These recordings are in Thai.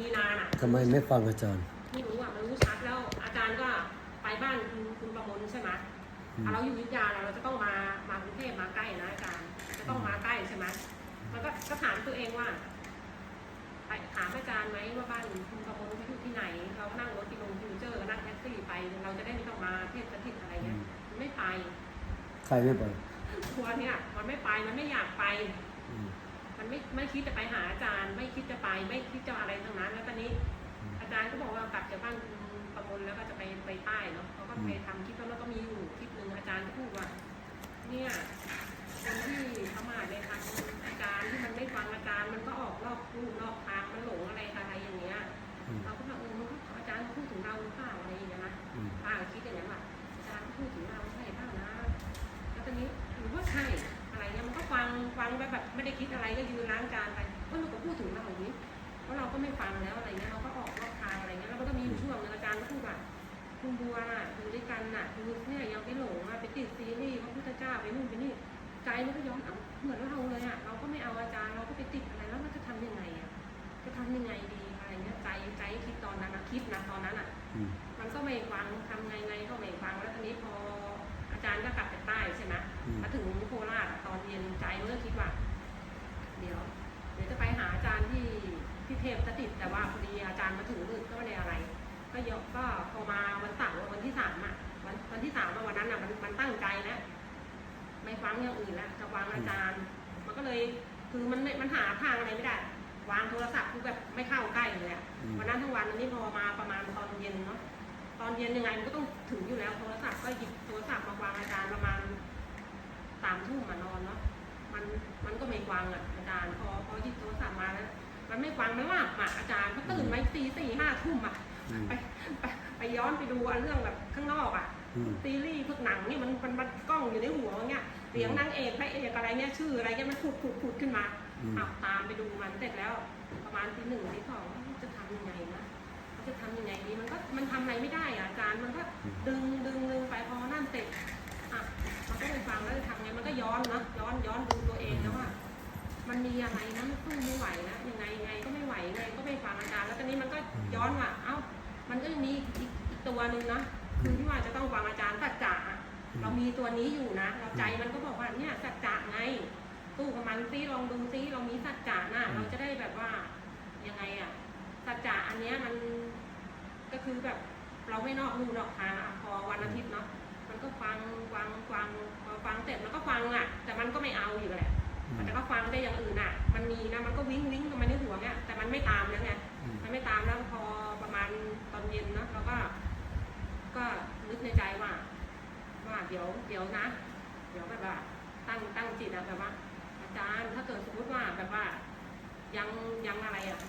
มีนาน่ะทำไมไม่ฟังอาจารย์ ไม่รู้อะมันรู้ชัดแล้ว อาจารย์ก็ไปบ้านคุณคุณประมลใช่ไหมอืมอะเราอยู่อยุทธยาเราเราจะต้องมามากรุงเทพมาใกล้นะอาจารย์ จะต้องมาใกล้ใช่ไหมมันก็ก็ถามตัวเองว่าไปถามอาจารย์ไหมว่าบ้านคุณประมลเขาอยู่ที่ไหน เรานั่งรถที่ลงฟิวเจอร์นั่งแท็กซี่ไป เราจะได้ไม่ต้องมาเทพสถิตอะไรเงี้ยมันไม่ไป ใครไม่ไปทัวร์เนี่ยมันไม่ไปมันไม่อยากไปอื มมันไม่ไม่คิดจะไปหาอาจารย์ ไม่คิดจะไปไม่คิดจะอะไรทั้งนั้น แล้วตอนนี้อืมอาจารย์ก็บอกว่ากลับจากบ้านคุณประมลแล้วก็จะไปไปใต้เนาะเขาก็ไปทำคลิปแล้วแล้วก็มีอยู่คลิปหนึ่งอาจารย์ก็พูดว่า เนี่ยคนที่ทำมาเลยค่ะอาจารย์ที่มันไม่ฟังอาจารย์มันก็ออกนอกลู่นอกทางมันหลง ฟังฟังแบบแบบไม่ได้คิดอะไรก็ยืนล้างจานไปว่าเราก็พูดถึงเราอย่างนี้เพราะเราก็ไม่ฟังแล้วอะไรเงี้ยเราก็ออกนอกทางอะไรเงี้ยแล้วมันก็มีอยู่ช่วงหนึงอาจารย์ก็พูดว่าคุณบัวน่ะอยู่ด้วยกันน่ะคือเนี่ยยังไปหลงอะไปติดซีรีส์พระพุทธเจ้าไปนู่นไปนี่ใจมันก็ย้อนเอาเหมือนเราเลยอะเราก็ไม่เอาอาจารย์เราก็ไปติดอะไรแล้วมันจะทำยังไงอะจะทำยังไงดีอะไรเงี้ยใจใจคิดตอนนั้นนะคิดนะตอนนั้นอะอืมมันก็ไม่ฟังทำไงไงก็ไม่ฟังแล้วทีนี้พออาจารย์ก็กลับจากใต้ใช่ไหมอืมมาถึง โคราชอะตอนเย็นใจมันก็คิดว่าเดี๋ยว เดี๋ยวจะไปหาอาจารย์ที่ที่เทพสถิตแต่ว่าพอดีอาจารย์มาถึงมืดก็ไม่ได้อะไร ก็เยอะก็พอมาวันเสาร์อะวันที่สามอะวันวันที่สามอะวันนั้นอะมันมันตั้งใจแล้วไม่ฟังอย่างอื่นแล้วจะวางอาจารย์ มันก็เลยคือมันไม่มันหาทางอะไรไม่ได้ วางโทรศัพท์คือแบบไม่เข้าใกล้เลยอะอืมวันนั้นทั้งวันวันนี้พอมาประมาณตอนเย็นเนาะตอนเย็นยังไงมันก็ต้องถึงอยู่แล้วโทรศัพท์ก็หยิบโทรศัพท์มาวางอาจารย์ประมาณ สามทุ่มมานอนเนาะมันมันก็ไม่ฟังอะอาจารย์พอพอหยิบโทรศัพท์มาแล้วมันไม่ฟังไม่ว่าอะอาจารย์ก็ตื่นมาตีสี่ห้าทุ่มอะอืมไปไปไปย้อนไปดูอันเรื่องแบบข้างนอกอะอืมซีรีส์พวกหนังนี่มันมันมันกล้องอยู่ในหัวเงี้ยเสียงนางเอกพระเอกอะไรเงี้ยชื่ออะไรเงี้ยมันผุดผุดผุดขึ้นมาอืมอะตามไปดูมันเสร็จแล้ว ประมาณทีหนึ่งทีสองจะทำยังไงนะจะทำยังไงดีมันก็มันทำอะไรไม่ได้อะอาจารย์มันก็ดึงดึงดึงไปพอนั่นเสร็จอะ มันก็ไปฟังแล้วจะทำไงมันก็ย้อนนะย้อนย้อนดูตัวเองแล้วว่า มันมีอะไรนะมันสู้ไม่ไหวนะยังไงยังไงก็ไม่ไหวยังไงก็ไม่ฟังอาจารย์แล้วตอนนี้มันก็ย้อนว่าเอ้ามันก็ยังมีอีกอีกตัวหนึ่งนะคือที่ว่าจะต้องฟังอาจารย์สัจจะเรามีตัวนี้อยู่นะเราใจมันก็บอกว่าเนี่ยสัจจะไงสู้กับมันซิลองดูซิเรามีสัจจะนะเราจะได้แบบว่ายังไงอะสัจจะอันเนี้ยมันก็คือแบบเราไม่นอกรูนอกทางอะพอวันอาทิตย์เนาะ ก็ฟังฟังฟังพอฟังเสร็จมันก็ฟังอะแต่มันก็ไม่เอาอยู่แหละอืมแต่ก็ฟังได้อย่างอื่นอะ มันมีนะมันก็วิ่งวิ่งกันมาในหัวเนี่ยแต่มันไม่ตามแล้วไงอืมมันไม่ตามแล้วพอประมาณตอนเย็นนะเราก็ ก็นึกในใจว่า ว่าเดี๋ยวเดี๋ยวนะ เดี๋ยวแบบว่าตั้งตั้งจิตอะแบบว่า อาจารย์ถ้าเกิดสมมติว่าแบบว่า ยังยังอะไรอะ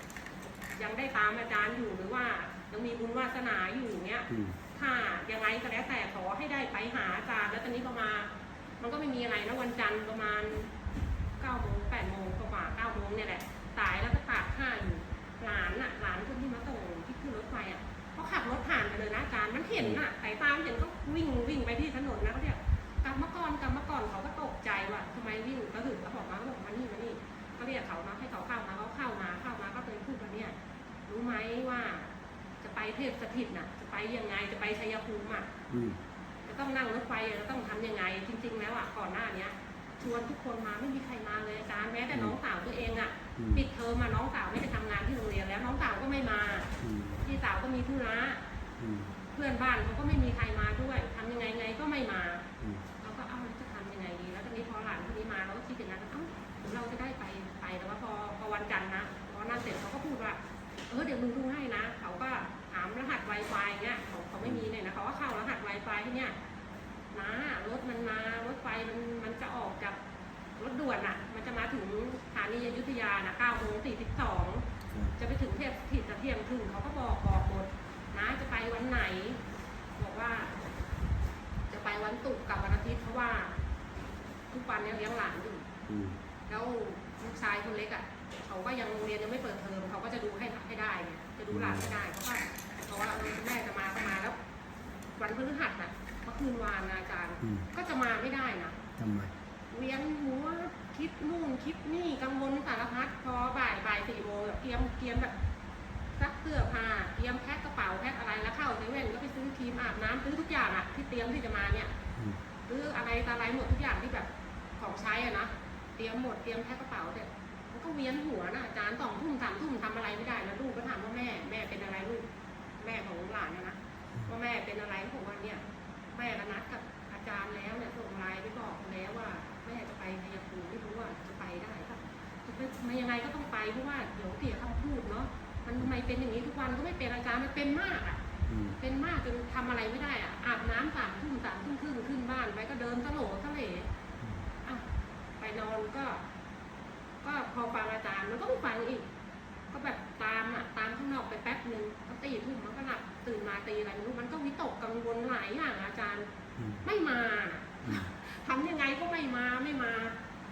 ยังได้ตามอาจารย์อยู่หรือว่ายังมีบุญวาสนาอยู่อย่างเงี้ยอืม ถ้ายังไงก็แล้วแต่ขอให้ได้ไปหาอาจารย์แล้วตอนนี้ประมาณมันก็ไม่มีอะไรนะวันจันทร์ประมาณเก้าโมงแปดโมงกว่าเก้าโมงเนี่ยแหละสายแล้วก็ตากผ้าอยู่หลานน่ะหลานคนที่มาส่งที่ขึ้นรถไฟอะเขาขับรถผ่านไปเลยนะอาจารย์มันเห็นน่ะสายตามเห็นก็วิ่งวิ่งไปที่ถนนนะเขาเรียกกลับมาก่อนกลับมาก่อนเขาก็ตกใจว่าทำไมวิ่งก็ถึงเขาบอกมาเขาบอกมานี่มานี่เขาเรียกเขามาให้เขาเข้ามาเขาเข้ามาเข้ามาก็เลยพูดว่าเนี่ยรู้ไหมว่า เทพสถิตน่ะ จะไปยังไงจะไปชัยภูมิอะอืมจะต้องนั่งรถไฟอะจะต้องทำยังไง จริง ๆ แล้วอะก่อนหน้าเนี้ยชวนทุกคนมาไม่มีใครมาเลยอาจารย์แม้แต่น้องสาวตัวเองอะอืมปิดเทอมมาน้องสาวไม่ไปทำงานที่โรงเรียนแล้ว น้องสาวก็ไม่มาอืมพี่สาวก็มีธุระอืมเพื่อนบ้านเขาก็ไม่มีใครมาด้วยทำยังไงไงก็ไม่มาอืมเราก็เอ้าเราจะทำยังไงดีแล้วตอนนี้พอหลานคนนี้มาเราก็คิดอย่างนั้นเอ้าเราจะได้ไปไปแต่ว่าพอพอวันจันทร์นะพอนั่นเสร็จเขาก็พูดว่าเออเดี๋ยวมึงดูให้นะเขาก็ถามรหัส Wi-Fi เงี้ยเขาเขาไม่มีเนี่ยนะเขาก็เข้ารหัส Wi-Fi ที่เนี่ยนะรถมันมารถไฟมันมันจะออกจากรถด่วนอะ มันจะมาถึงสถานีอยุธยานะ9โมง42 จะไปถึงเทพสถิตจะเที่ยงครึ่งเขาก็บอกบอกหมดนะจะไปวันไหน บอกว่า จะไปวันศุกร์กับวันอาทิตย์เพราะว่า ทุกวันเนี้ยเลี้ยงหลานอยู่อืมแล้วลูกชายคนเล็กอะ เขาก็ยังโรงเรียนยังไม่เปิดเทอมเขาก็จะดูให้ให้ได้ไงจะดูหลานให้ได้เพราะว่า เพราะว่าแม่จะมาก็มาแล้ว วันพฤหัสน่ะเมื่อคืนวานอาจารย์ก็จะมาไม่ได้นะทำไม เวียนหัวคิดนู่นคิดนี่กังวลสารพัดพอบ่ายบ่ายสี่โมงแบบเตรียมเตรียมแบบซักเสื้อผ้าเตรียมแพ็คกระเป๋าแพ็คอะไรแล้วเข้าเซเว่นก็ไปซื้อครีมอาบน้ำซื้อทุกอย่างอะที่เตรียมที่จะมาเนี่ยซื้ออะไรตาไรหมดทุกอย่างที่แบบของใช้อะนะเตรียมหมดเตรียมแพ็คกระเป๋าเสร็จก็เวียนหัวนะอาจารย์สองทุ่มสามทุ่ม เป็นอย่างนี้ทุกวันก็ไม่เป็นอาจารย์มันเป็นมากอะอืมเป็นมากจนทำอะไรไม่ได้อะอาบน้ำสามทุ่มสามทุ่มครึ่งขึ้นบ้านไปก็เดินตะโหลตะเหล่อะไปนอนก็ ก็พอฟังอาจารย์มันก็ไม่ฟังอีก ก็แบบตามอะตามข้างนอกไปแป๊บหนึ่งก็ตีทุ่มมันก็หลับตื่นมาตีอะไรไม่รู้มันก็วิตกกังวลหลายอย่างอะอาจารย์อืมไม่มาอืมทำยังไงก็ไม่มาไม่มา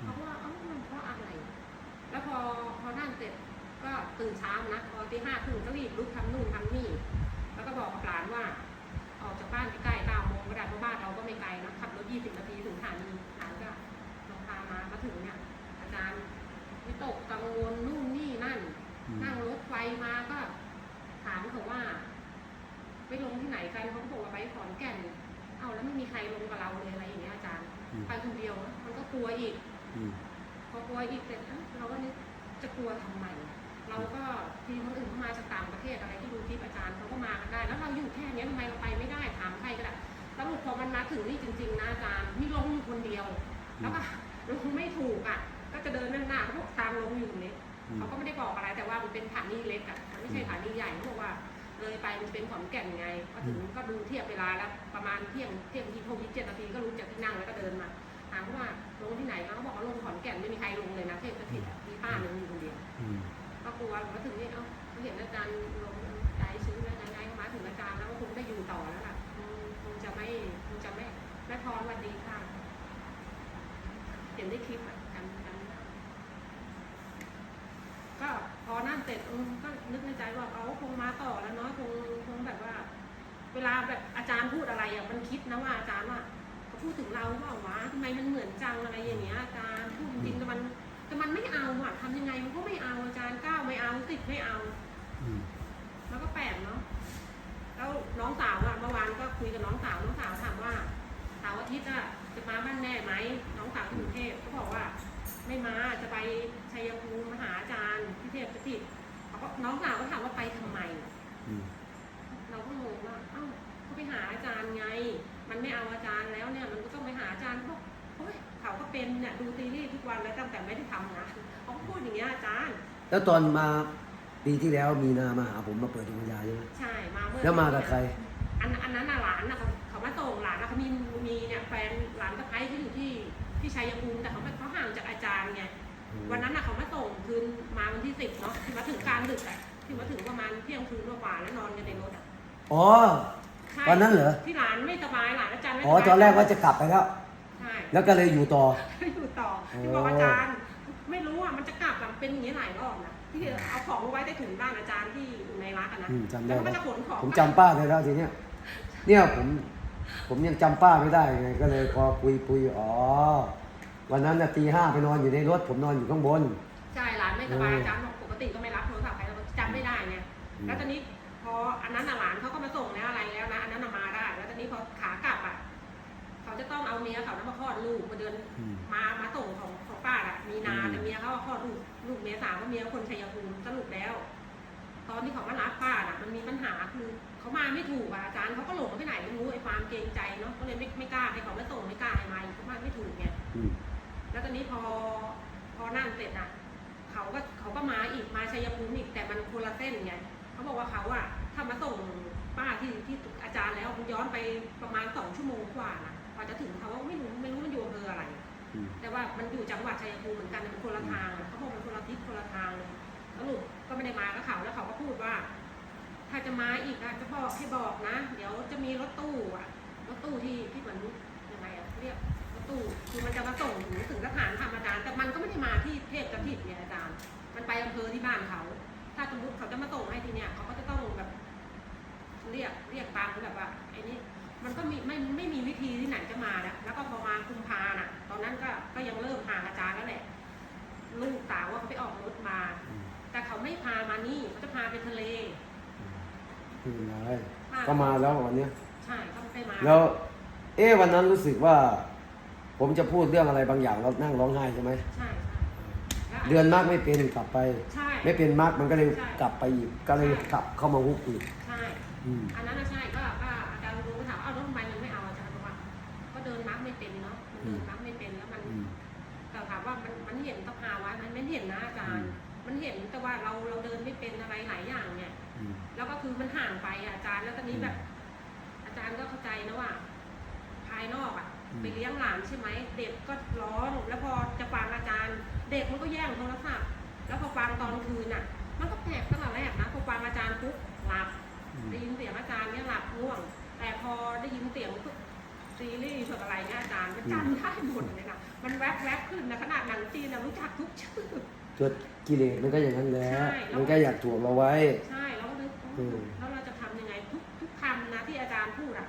เพราะว่าเอ้ามันเพราะอะไร แล้วพอพอนั่นเสร็จ ก็ตื่นเช้านะพอตีห้าถึงก็รีบลุกทำนู่นทำนี่ แล้วก็บอกกับหลานว่า ออกจากบ้านใกล้ๆเก้าโมงก็ได้เพราะบ้านเราก็ไม่ไกลนะขับรถยี่สิบนาทีถึงสถานีหลานก็ลงพามามาถึงเนี่ยอาจารย์วิตกกังวลนู่นนี่นั่นอืมนั่งรถไฟมาก็ ถามเขาว่า ไปลงที่ไหนกันเขาก็บอกว่าไปขอนแก่นเอาแล้วไม่มีใครลงกับเราเลยอะไรอย่างเงี้ยอาจารย์อืมไปคนเดียวนะมันก็กลัวอีกอืมพอกลัวอีกเสร็จเอ้าเราก็นึกจะกลัวทำไม เราก็ทีมคนอื่นเขามาจากต่างประเทศอะไรที่ดูคลิปอาจารย์เขาก็มากันได้ แล้วเราอยู่แค่เนี้ยทำไมเราไปไม่ได้ถามใครก็ได้แล้วพอมันมาถึงนี่จริง ๆนะอาจารย์มีลงอยู่คนเดียว แล้วก็ลงไม่ถูกอะก็จะเดินหน้าๆพวกทางลงอยู่นี่อืมเขาก็ไม่ได้บอกอะไรแต่ว่ามันเป็นฐานีเล็กอะมันไม่ใช่ฐานีใหญ่เขาบอกว่า เลยไปมันเป็นขอนแก่นไง ก็ถึงก็ดูเทียบเวลาแล้วประมาณเที่ยงเที่ยงที่หกเจ็ดนาทีก็รู้จากที่นั่งแล้วก็เดินมาถามเขาว่าลงที่ไหนเขาบอกว่าลงขอนแก่นไม่มีใครลงเลยนะเทพสถิตอะมีป้าหนึ่งอยู่คนเดียวอืม ก็กลัวมาถึงนี่เอ้าเขาเห็นอาจารย์ลงใจชื้นแล้วยังไงก็มาถึงอาจารย์แล้วคงได้อยู่ต่อแล้วล่ะคงจะไม่คงจะไม่แม่พรวันดีค่ะเห็นได้คลิปอะกันกันก็พอนั่นเสร็จก็นึกในใจว่าเขาคงมาต่อแล้วเนาะคงคงแบบว่า เวลาแบบอาจารย์พูดอะไรอะมันคิดนะว่าอาจารย์ว่าเขาพูดถึงเราเปล่าวะทำไมมันเหมือนจังอะไรอย่างเงี้ยอาจารย์พูดจริงแต่มัน แต่มันไม่เอาอะทำยังไงมันก็ไม่เอาอาจารย์เก้าไม่เอาสิบไม่เอา อืมมันก็แปลกเนาะ แล้วน้องสาวอะเมื่อวานก็คุยกับน้องสาว น้องสาวถามว่าเสาร์อาทิตย์อะจะมาบ้านแม่ไหม น้องสาวที่กรุงเทพก็บอกว่า ไม่มา จะไปชัยภูมิมาหาอาจารย์ที่เทพสถิตเขาก็น้องสาวก็ถามว่าไปทำไม อืมเราก็งงว่า เอ้าก็ไปหาอาจารย์ไง มันไม่เอาอาจารย์แล้วเนี่ย มันก็ต้องไปหาอาจารย์เขาบอกโอ้ย เขาก็เป็นเนี่ยดูซีรีส์ทุกวันแล้วตั้งแต่ไม่ได้ทำงานเขาก็พูดอย่างเงี้ยอาจารย์ แล้วตอนมาปีที่แล้วมีนามาหาผมมาเปิดดวงวิญญาณใช่ไหมใช่มาเมื่อแล้วมากับใคร อันอันนั้นน่ะหลานนะเขาเขามาส่งหลานนะเขามีมีเนี่ยแฟนหลานสะพ้ายที่อยู่ที่ที่ชัยภูมิแต่เขาไม่เขาห่างจากอาจารย์ไงวันนั้นน่ะเขามาส่งคืนมาวันที่สิบเนาะที่มาถึงกลางดึกอะที่มาถึงประมาณเที่ยงคืนกว่าๆแล้วนอนกันในรถอะอ๋อใช่วันนั้นเหรอที่หลานไม่สบายหลานอาจารย์ไม่สอ๋อบายตอนแรกว่าจะกลับไปแล้วใช่ แล้วก็เลยอยู่ต่อ อยู่ต่อโอ้ที่บอกอาจารย์ ไม่รู้อะมันจะกลับแบบเป็นอย่างนี้หลายรอบนะที่เอาของมาไว้ใต้ถุนบ้านอาจารย์ที่อยู่ในร้านอะนะอืมจำได้แล้วมันก็จะขนของผมจำป้าได้แล้วทีเนี้ยเนี่ยผมผมยังจำป้าไม่ได้ไงก็เลยพอคุยคุยอ๋อวันนั้นน่ะตีห้าไปนอนอยู่ในรถ ผมนอนอยู่ข้างบนใช่ร้านไม่สบายเอออาจารย์บอกปกติก็ไม่รับโทรศัพท์ใครเราก็จำไม่ได้ไงอืมแล้วตอนนี้พออันนั้นน่ะหลานเขาก็มาส่งแล้วอะไรแล้วนะอันนั้นน่ะมาได้ แล้วตอนนี้พอขากลับอะ เขาจะต้องเอาเมียเขานะมาคลอดลูกมาเดือนอืม มามาส่งของของป้าอะมีนาอืม แต่เมียเขาอะคลอดลูกลูกเมียสาวก็เมียคนชัยภูมิสรุปแล้ว ตอนที่เขามารับป้าน่ะ มันมีปัญหาคือเขามาไม่ถูกอะอาจารย์เขาก็หลงไปไหนไม่รู้ไอ้ความเกรงใจเนาะก็เลยไม่ไม่กล้าให้เขามาส่งไม่กล้าให้มาอีกเขามาไม่ถูกไง อืม แล้วตอนนี้พอพอนั่นเสร็จอะเขาก็เขาก็มาอีกมาชัยภูมิอีกแต่มันคนละเส้นไงเขาบอกว่าเขาอะถ้ามาส่งป้าที่ที่อาจารย์แล้วมันย้อนไปประมาณสองชั่วโมงกว่านะก ว่าจะถึงเขาไม่รู้ไม่รู้มันอยู่อำเภออะไรอืมแต่ว่ามันอยู่จังหวัดชัยภูมิเหมือนกันแต่มันคนละทางอะเขาบอกมันคนละทิศคนละทางเลยสรุปก็ไม่ได้มากับเขาแล้วเขาก็พูดว่า ถ้าจะมาอีกอะจะบอกให้บอกนะ เดี๋ยวจะมีรถตู้อะรถตู้ที่ที่เหมือนยังไงอะเรียกรถตู้คือมันจะมาส่งถึงถึงสถานธรรมอาจารย์แต่มันก็ไม่ได้มาที่เทพกระถิตเนี่ยอาจารย์ มันไปอำเภอที่บ้านเขา ถ้าสมมติเขาจะมาส่งให้ทีเนี่ยเขาก็จะต้องแบบ เรียกเรียกตังค์แบบว่าไอ้นี่ มันก็มีไม่ไม่มีวิธีที่ไหนจะมาแล้ว แล้วก็พอมาคุมภาน่ะ ตอนนั้นก็ก็ยังเริ่มห่างอาจารย์แล้วแหละลูกสาวว่าเขาไปออกรถมาอืมแต่เขาไม่พามานี่เขาจะพาไปทะเลไม่เป็นไรพาก็มาแล้ววันเนี้ยใช่มาแล้ว เอ๊ะวันนั้นรู้สึกว่า ผมจะพูดเรื่องอะไรบางอย่างแล้วนั่งร้องไห้ใช่ไหมใช่ใช่แล้วเดือนมากไม่เป็นกลับไปใช่ไม่เป็นมากมันก็เลยใช่กลับไปอีกก็เลยกลับเข้ามาฮุกอีกใช่อืมอันนั้นน่ะใช่ เป็นเนาะมันเดินมาร์กไม่เป็นแล้วมันอืมแต่ถามว่ามันมันเห็นสภาวะมันไม่เห็นนะอาจารย์อืมมันเห็นแต่ว่าเราเราเดินไม่เป็นอะไรหลายอย่างเนี่ยอืมแล้วก็คือมันห่างไปอะอาจารย์แล้วตอนนี้อืมแบบ อาจารย์ก็เข้าใจนะว่า ภายนอกอะอืมไปเลี้ยงหลานใช่ไหมเด็กก็ร้องแล้วพอจะฟังอาจารย์ เด็กมันก็แย่งโทรศัพท์แล้วพอฟังตอนคืนอะมันก็แปลกตั้งแต่แรกนะพอฟังอาจารย์ปุ๊บหลับอืมได้ยินเสียงอาจารย์เนี่ยหลับง่วง แต่พอได้ยินเสียงปุ๊บ ซีรีส์สดอะไรเนี่ยอาจารย์มันจำได้หมดเลยนะมันแวบแวบๆขึ้นนะขนาดหนังจีนนะรู้จักทุกชื่อ ตัวกิเลสมันก็อย่างนั้นแหละใช่แล้ว มันก็อยากถ่วงเราไว้ ใช่แล้วก็นึกอืม แล้วเราจะทำยังไงทุกทุกคำนะที่อาจารย์พูดอะ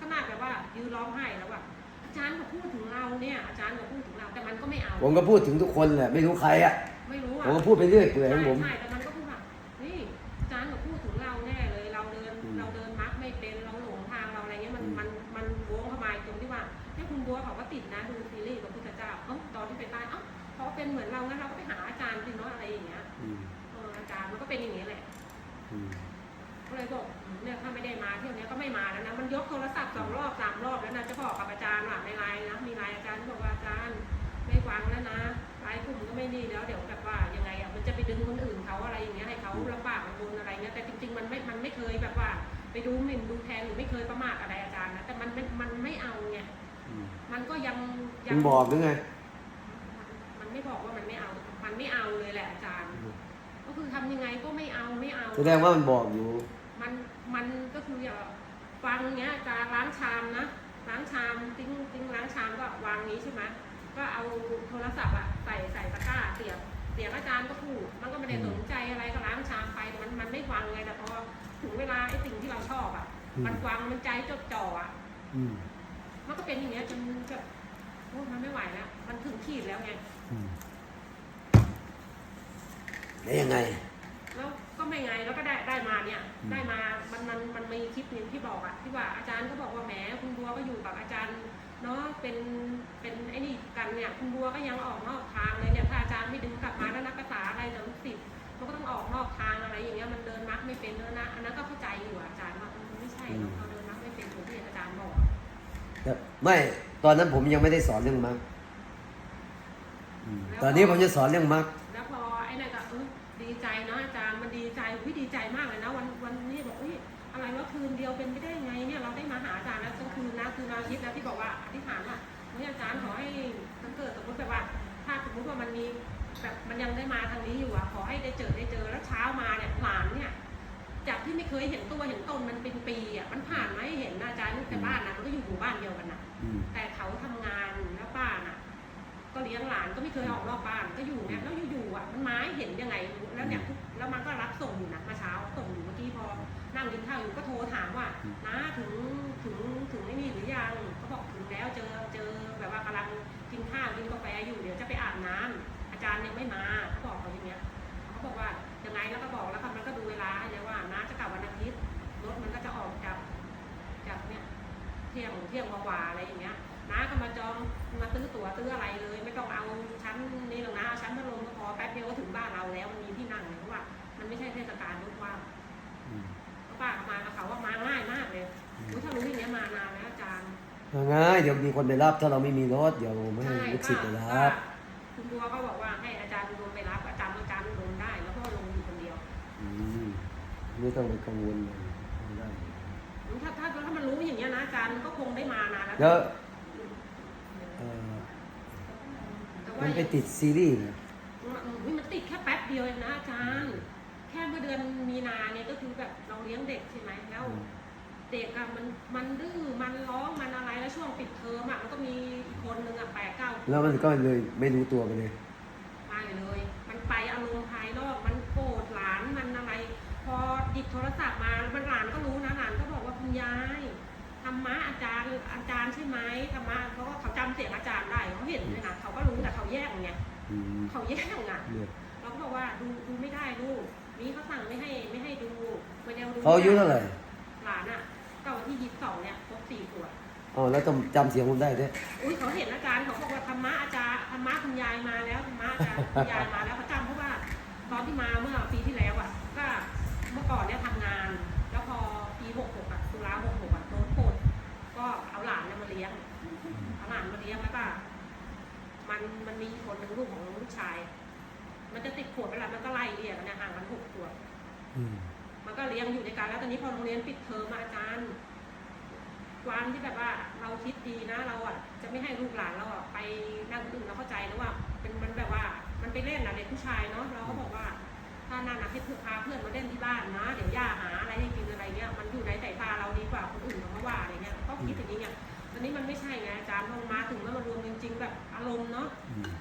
ขนาดแบบว่ายืนร้องไห้แล้วว่าอาจารย์ก็พูดถึงเราเนี่ยอาจารย์ก็พูดถึงเราแต่มันก็ไม่เอาผมก็พูดถึงทุกคนแหละไม่รู้ใครอะ ไม่รู้ผอะมก็พูดไปเรื่อยเปื่อยของผม ใช่แต่ ก็เลยบอกอืมเนี่ยถ้าไม่ได้มาเที่ยวเนี้ยก็ไม่มาแล้วนะ มันยกโทรศัพท์สองรอบสามรอบแล้วนะจะบอกกับอาจารย์ว่าในไลน์นะ มีไลน์อาจารย์ที่บอกว่าอาจารย์ไม่ฟังแล้วนะไลน์กลุ่มก็ไม่ดีแล้วเดี๋ยวแบบว่ายังไงอะมันจะไปดึงคนอื่นเขาอะไรอย่างเงี้ยให้เขาลำบากลำบนอะไรเงี้ยแต่จริงๆมันไม่ มันไม่เคยแบบว่า ไปดูหมิ่นดูแทนหรือไม่เคยประมาทอะไรอาจารย์นะแต่มันไม่มันไม่เอาไงอืมมันก็ยังยัมันบอกหรือไงมันมันไม่บอกว่ามันไม่เอา มันไม่เอาเลยแหละอาจารย์ ก็คือทำยังไงก็ไม่เอาไม่เอาแสดงว่ามันบอกอยู่ มันมันก็คืออย่าฟังเนี้ยจะล้างชามนะล้างชามติ้งติ้งล้างชามก็วางนี้ใช่ไหมก็เอาโทรศัพท์อะใส่ใส่ตะกร้าเสียบเสียบอาจารย์ก็พูดมันก็ไม่ได้อืสมนใจอะไรก็ล้างชามไปมันมันไม่ฟังเลยแต่พอถึงเวลาไอ้สิ่งที่เราชอบอะอืมมันฟังมันใจจดจ่ออะอืมมันก็เป็นอย่างเงี้ยจนแบบโอ้มันไม่ไหวแล้วมันถึงขีดแล้วไงอืมแล้วยังไงแล้ว ก็ไม่ไงแล้วก็ได้ได้มาเนี่ยอืมได้มามันมันมันมีคลิปหนึงที่บอกอะที่ว่าอาจารย์ก็บอกว่าแหมคุณบัวก็อยู่กับอาจารย์เนาะเป็นเป็นไอ้นี่กันเนี่ยคุณบัวก็ยังออกนอกทางเลยเนี่ยถ้าอาจารย์ไม่ดึงกลับมาแล้วนักภาษาอะไรเดี๋ยวลูกศิษย์มันก็ต้องออกนอกทางอะไรอย่างเงี้ยมันเดินมักไม่เป็นเนอะนะอันนั้นก็เข้าใจอยู่อะอาจารย์ว่ามันไม่ใช่หรอกเราเดินมักไม่เป็นเหมือนที่อาจารย์บอกแต่ไม่ตอนนั้นผมยังไม่ได้สอนเรื่องมรรคอืมตอนนี้ผมจะสอนเรื่องมร ใจวิดีใจมากเลยนะ วันวันนี้บอกอุ้ยอะไรว่าคืนเดียวเป็นไม่ได้ไงเนี่ยเราได้มาหาอาจารย์แล้วทั้งคืนนะคืนอาทิตย์นะที่บอกว่าอธิษฐานว่าเฮ้ยอาจารย์ขอให้ถ้าเกิดสมมติแบบว่า ถ้าสมมติว่ามันมีแบบมันยังได้มาทางนี้อยู่อะขอให้ได้เจอได้เจอแล้วเช้ามาเนี่ยหลานเนี่ยจากที่ไม่เคยเห็นตัวเห็นตนมันเป็นปีอะมันผ่านมาให้เห็นนะอาจารย์แต่บ้านนะมันก็อยู่หมู่บ้านเดียวกันนะอืมแต่เขาทำงานแล้วป้าน่ะ ก็เลี้ยงหลานก็ไม่เคยออกนอกบ้านก็อยู่เนี่ยแล้วอยู่ๆอะมันมาให้เห็นยังไงแล้วเนี่ยทุก แล้วมันก็รับส่งอยู่นะมาเช้าส่งอยู่เมื่อกี้พอนั่งกินข้าวอยู่ก็โทรถามว่าน้าถึงถึงถึงไอ้นี่หรือยังเขาบอกถึงแล้วเจอเจอแบบว่ากำลังกินข้าวกินกาแฟอยู่เดี๋ยวจะไปอาบน้ำอาจารย์ยังไม่มาเขาบอกเขาอย่างเงี้ยเขาบอกว่ายังไงแล้วก็บอกแล้วก็มันก็ดูเวลาให้เลยว่าน้าจะกลับวันอาทิตย์รถมันก็จะออกจากจากเนี่ยเที่ยงเที่ยงกว่าๆอะไรอย่างเงี้ยน้าก็มาจองมาซื้อตั๋วซื้ออะไรเลย ไม่ต้องเอาชั้นนี้หรอกนะเอาชั้นพัดลมก็พอแป๊บเดียวก็ถึงบ้านเราแล้วมันมีที่นั่ง มันไม่ใช่เทศกาลรถว่างอืมก็ป้าก็มากับเขาว่ามาง่ายมากเลยอุ๊ยถ้ารู้อย่างเงี้ยมานานแล้วอาจารย์ง่ายเดี๋ยวมีคนไปรับถ้าเราไม่มีรถเดี๋ยวไม่ให้ใช่ลูกศิษย์ไปก็รับคุณบัวก็บอกว่าให้อาจารย์ลงไปรับอาจารย์อาจารย์ลงได้ แล้วก็ลงอยู่คนเดียวอืมไม่ต้องไปกังวลเลยได้ถ้าถ้าถ้ามันรู้อย่างเงี้ยนะอาจารย์ก็คงได้มานานแล้วแล้วเอ่อแต่ว่ามันไปติดซีรีส์นะอุ๊ยมันติดแค่แป๊บเดียวเองนะอาจารย์แค่เมื่อเดือนมีนาเนี่ยก็คือแบบเราเลี้ยงเด็กใช่ไหมแล้ว เด็กอะมันมันดื้อมันร้องมันอะไรแล้วช่วงปิดเทอมอะมันก็มีอีกคนนึงอะแปดเก้าแล้วมันก็เลยไม่รู้ตัวไปเลยมาเลย มันไปอารมณ์ภายนอกมันโกรธหลานมันอะไร พอหยิบโทรศัพท์มามันหลานก็รู้นะหลานก็บอกว่าคุณยายธรรมะอาจารย์อาจารย์ใช่ไหมธรรมะเพราะว่าเขาจำเสียงอาจารย์ได้เขาเห็นเลยนะเขาก็รู้แต่เขาแยกไงอืมเขาแยกอะเนี่ย เราก็บอกว่าดูดูไม่ได้ลูก นี่เขาสั่งไม่ให้ไม่ให้ดูไม่ได้เอาดูเขาอายุเท่าไหร่หลานอะก็วันที่ยี่สิบสองเนี่ยครบสี่ขอ๋อแล้วจำจำเสียงผมได้ด้วยอุ้ยเขาเห็นอาจารย์เขาบอกว่าธรรมะอาจารย์ธรรมะคุณยายมาแล้วธรรมะอาจารย์คุณยายมาแล้วเขาจำเพราะว่าตอนที่มาเมื่อปีที่แล้วอะก็เมื่อก่อนเนี่ยทำงาน แล้วพอปีหกหกอะตุลาหกหกอะโดนปลดก็เอาหลานเนี่ยมาเลี้ยงเอาหลานมาเลี้ยงแล้วก็มันมันมีคนหนึ่งลูกของลูกชาย มันจะติดขวบไปแล้วมันก็ไล่เรียกกันเนี่ยห่างกันหกขวบอืม มันก็เลี้ยงอยู่ในการแล้วตอนนี้พอโรงเรียนปิดเทอมอะอาจารย์ ความที่แบบว่าเราคิดดีนะเราอะจะไม่ให้ลูกหลานเราอะไปนั่งอื่นเราเข้าใจนะว่าเป็นมันแบบว่ามันไปเล่นนะเด็กผู้ชายเนาะเราก็บอกว่า ถ้านั่นนะให้เพื่อนพาเพื่อนมาเล่นที่บ้านนะเดี๋ยวย่าหาอะไรให้กินอะไรเงี้ยมันอยู่ในสายตาเราดีกว่าคนอื่นเขามาว่าอะไรเงี้ยก็คิดอย่างนี้ไงตอนนี้มันไม่ใช่ไงอาจารย์พอมาถึงแล้วมารวมจริง ๆ แบบอารมณ์เนาะ อืม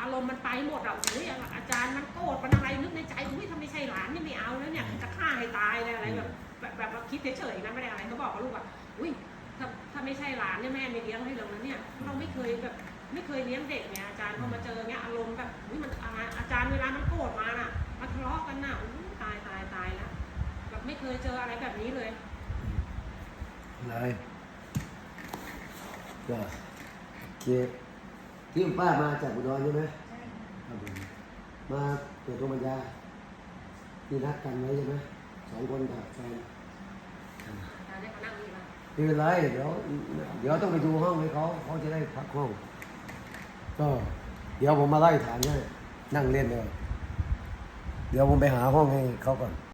อารมณ์มันไปหมดอะโอ้ยอาจารย์มันโกรธมันอะไรนึกในใจอุ้ยถ้าไมใช่หลานนี่ไม่เอาแล้วเนี่ยจะฆ่าให้ตายเลยอะไรแบบแบบแบบว่าคิดเฉยๆนะไม่ได้อะไรก็บอกกับลูกว่าอุ้ยถ้าถ้าไม่ใช่หลานเนี่ยแม่ไม่เลี้ยงให้เรานะเนี่ยเราไม่เคยแบบไม่เคยเลี้ยงเด็กเนี่ยอาจารย์พอมาเจอเนี่ยอารมณ์แบบอุ้ยมันอาอาจารย์เวลามันโกรธมาน่ะมาทะเลาะกันน่ะอุ้ยตายตายตายแล้วแบบไม่เคยเจออะไรแบบนี้เลยอะไรก็เกีย ที่ป้ามาจากอุดรใช่ไหมครับผมมาเปิดโรงพยาบาลที่นัดกันไว้ใช่ไหมสองคนกับแฟนอาจารย์ได้เขานั่งนี่ละไม่เป็นไรเดี๋ยวเดี๋ยวต้องไปดูห้องให้เขาเขาจะได้พักห้องก็เดี๋ยวผมมาไล่ถามให้นั่งเล่นเลย เดี๋ยวผมไปหาห้องให้เขาก่อน